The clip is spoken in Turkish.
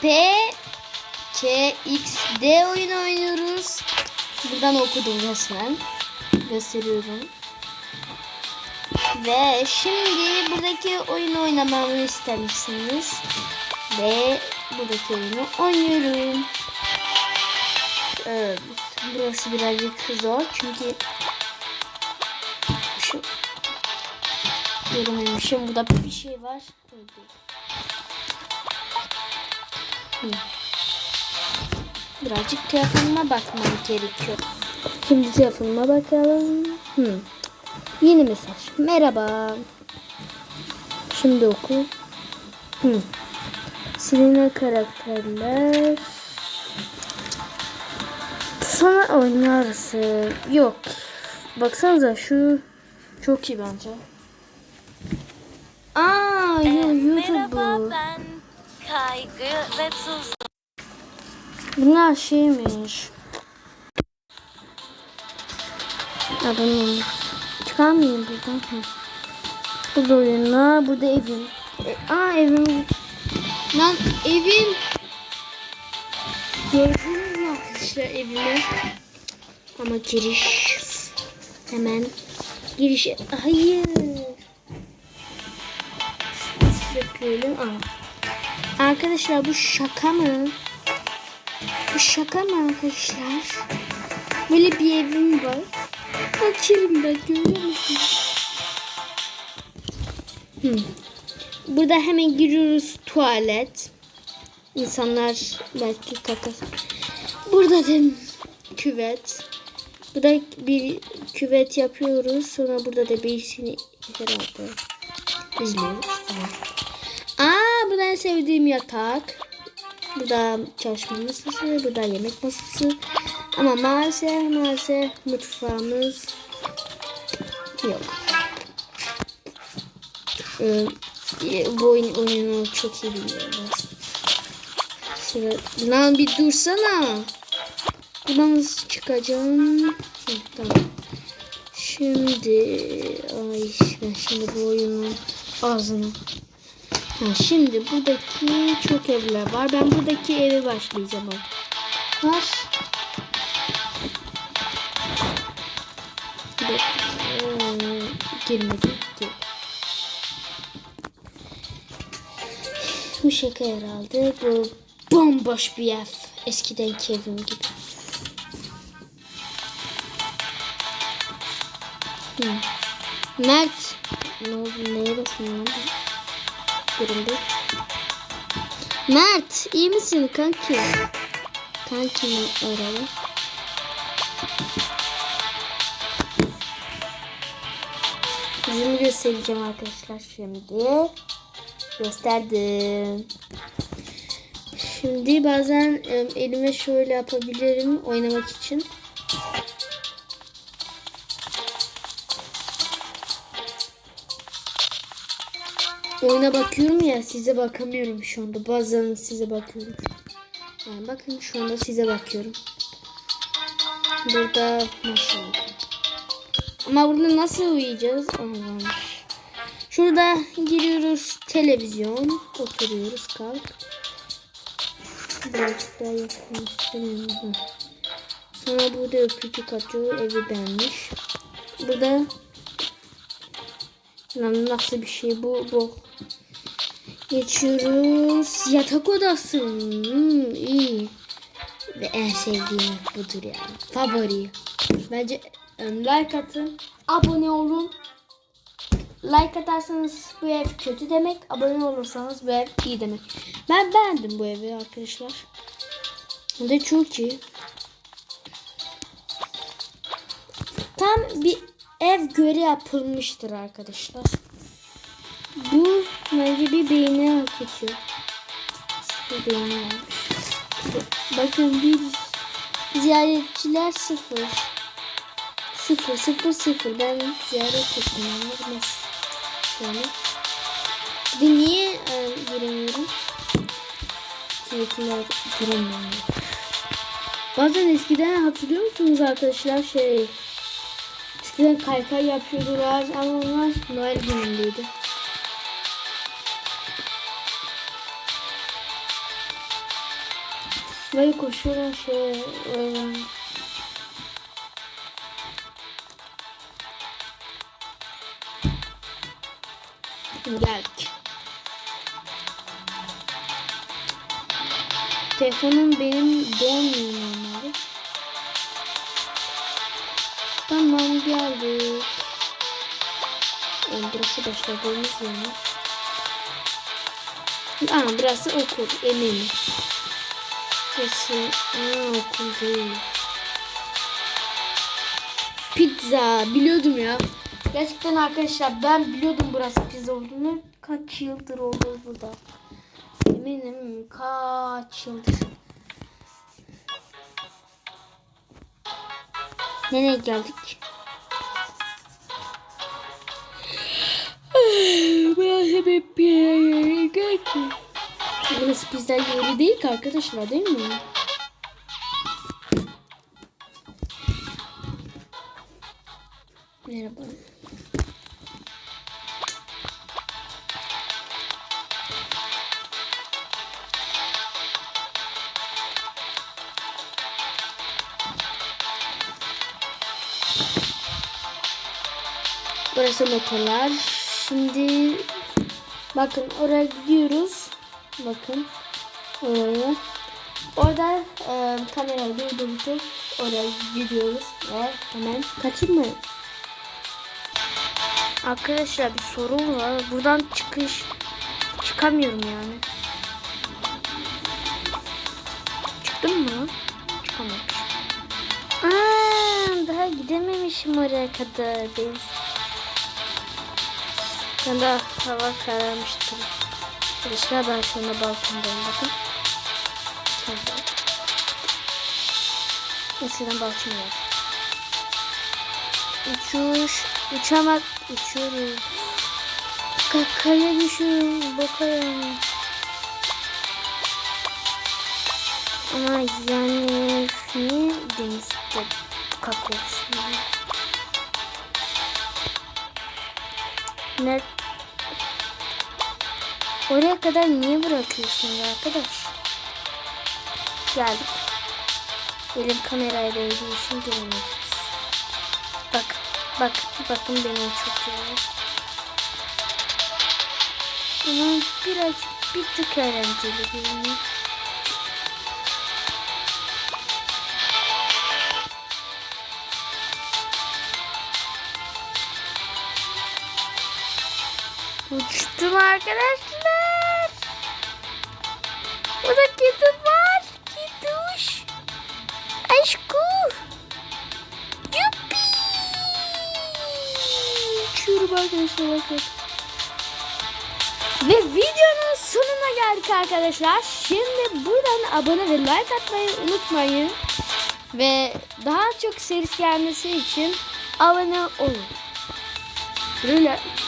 P K X D oyunu oynuyoruz. Buradan okudum resmen. Gösteriyorum. Ve şimdi buradaki oyunu oynamamı istemişsiniz. Ve buradaki oyunu oynuyorum. Evet, burası birazcık zor çünkü şu görememişim. Burada bir şey var. Böyle Hı. Birazcık telefonuma bakmam gerekiyor. Şimdi telefonuma bakalım. Hı. Yeni mesaj. Merhaba. Şimdi oku. Hı. Silinen karakterler. Sonra oynarsın. Yok. Baksanıza şu çok iyi bence. Aa, Ee, YouTube merhaba ben Kaygı ve Tuz. Bunlar şeymiş. Adamım. Çıkarmayayım buradan. Hı. Burada oyunlar. Burada evim. E, aa evim. Lan evim. Gördünüz mü arkadaşlar evimi? Ama giriş. Hemen giriş. Hayır. Yapıyorum. Aa. Arkadaşlar bu şaka mı? Bu şaka mı arkadaşlar? Böyle bir evim var. Açarım ben görüyor musunuz? Hmm. Burada hemen giriyoruz tuvalet. İnsanlar belki kakası. Burada da küvet. Burada bir küvet yapıyoruz. Sonra burada da birisini herhalde izliyoruz. Tamam. Burada en sevdiğim yatak. Burada çalışma masası, burada yemek masası. Ama maalesef maalesef mutfağımız yok. Ee, bu oyun, oyunu çok iyi biliyorum. Şöyle, lan bir dursana. Buradan nasıl çıkacağım? Hı, tamam. Şimdi ay ben şimdi bu oyunun ağzını Ha, şimdi buradaki çok evler var. Ben buradaki eve başlayacağım. Var. Ee, girmedi. Gir. Bu şaka herhalde. Bu bomboş bir ev. Eskidenki evim gibi. Hı. Mert. Ne oldu? Neye basın lan? Durumda. Mert iyi misin kanki? Kanki mi aralı? Yüzümü göstereceğim arkadaşlar şimdi. Gösterdim. Şimdi bazen elime şöyle yapabilirim oynamak için. Oyuna bakıyorum ya size bakamıyorum şu anda. Bazen size bakıyorum. Yani bakın şu anda size bakıyorum. Burada maşallah. Ama burada nasıl uyuyacağız? Allah'ım. Şurada giriyoruz televizyon. Oturuyoruz kalk. Birazcık daha yakınlaştırayım. Sonra burada öpücük atıyor. Evi beğenmiş. Burada Lan nasıl bir şey bu? Bu. Geçiyoruz. Yatak odası. Hmm, iyi. Ve en sevdiğim budur ya. Favori. Bence em, like atın. Abone olun. Like atarsanız bu ev kötü demek. Abone olursanız bu ev iyi demek. Ben beğendim bu evi arkadaşlar. Ve çok iyi. Tam bir ev göre yapılmıştır arkadaşlar. Bu bence bir beğeni hak ediyor. Sıfır beğeni var. Bakın bir ziyaretçiler sıfır. Sıfır sıfır sıfır. Ben ziyaret ettim. Nasıl? Şöyle. Bir niye e, giremiyorum? Ziyaretçiler giremiyorum. Bazen eskiden hatırlıyor musunuz arkadaşlar şey Eskiden kaykay yapıyordular ama onlar Noel günündeydi. Böyle koşuyorum şey öyle. Geldik. Telefonum benim dolmuyor normalde. Tamam geldik. Oğlum burası başladığımız yani. Aa burası okul eminim. Burası aa, okul değil. Pizza biliyordum ya. Gerçekten arkadaşlar ben biliyordum burası pizza olduğunu. Kaç yıldır oldu burada. Eminim kaç yıldır. Nereye geldik? Burası bir bir yere geldik. Burası pizza yeri değil ki arkadaşlar değil mi? Burası motorlar. Şimdi bakın oraya gidiyoruz. Bakın oraya. Orada e, kamerayı durdurduk. Oraya gidiyoruz ve hemen kaçırmayın. Arkadaşlar bir sorun var. Buradan çıkış çıkamıyorum yani. Çıktım mı? Çıkamamışım. Aa, daha gidememişim oraya kadar. Ben, ben daha hava kararmıştır. Arkadaşlar ben şu anda balkondayım bakın. Şöyle. Eskiden balkon var. Uçuş. Uçamak. Uçuyorum. Kakaya düşüyorum. Bakaya. Ama yani denizde kaka Ne? Oraya kadar niye bırakıyorsun ya arkadaş? Geldik. Elim kamerayla ilgili için göremeyiz. Bak, bak, bakın beni uçurtuyor. Ama biraz bir tık eğlenceli görünüyor. Uçtum arkadaşlar. Burada kedi var. Keduş. Aşkı. Yuppi. Uçuyorum arkadaşlar bakın. Ve videonun sonuna geldik arkadaşlar. Şimdi buradan abone ve like atmayı unutmayın. Ve daha çok serisi gelmesi için abone olun. Böyle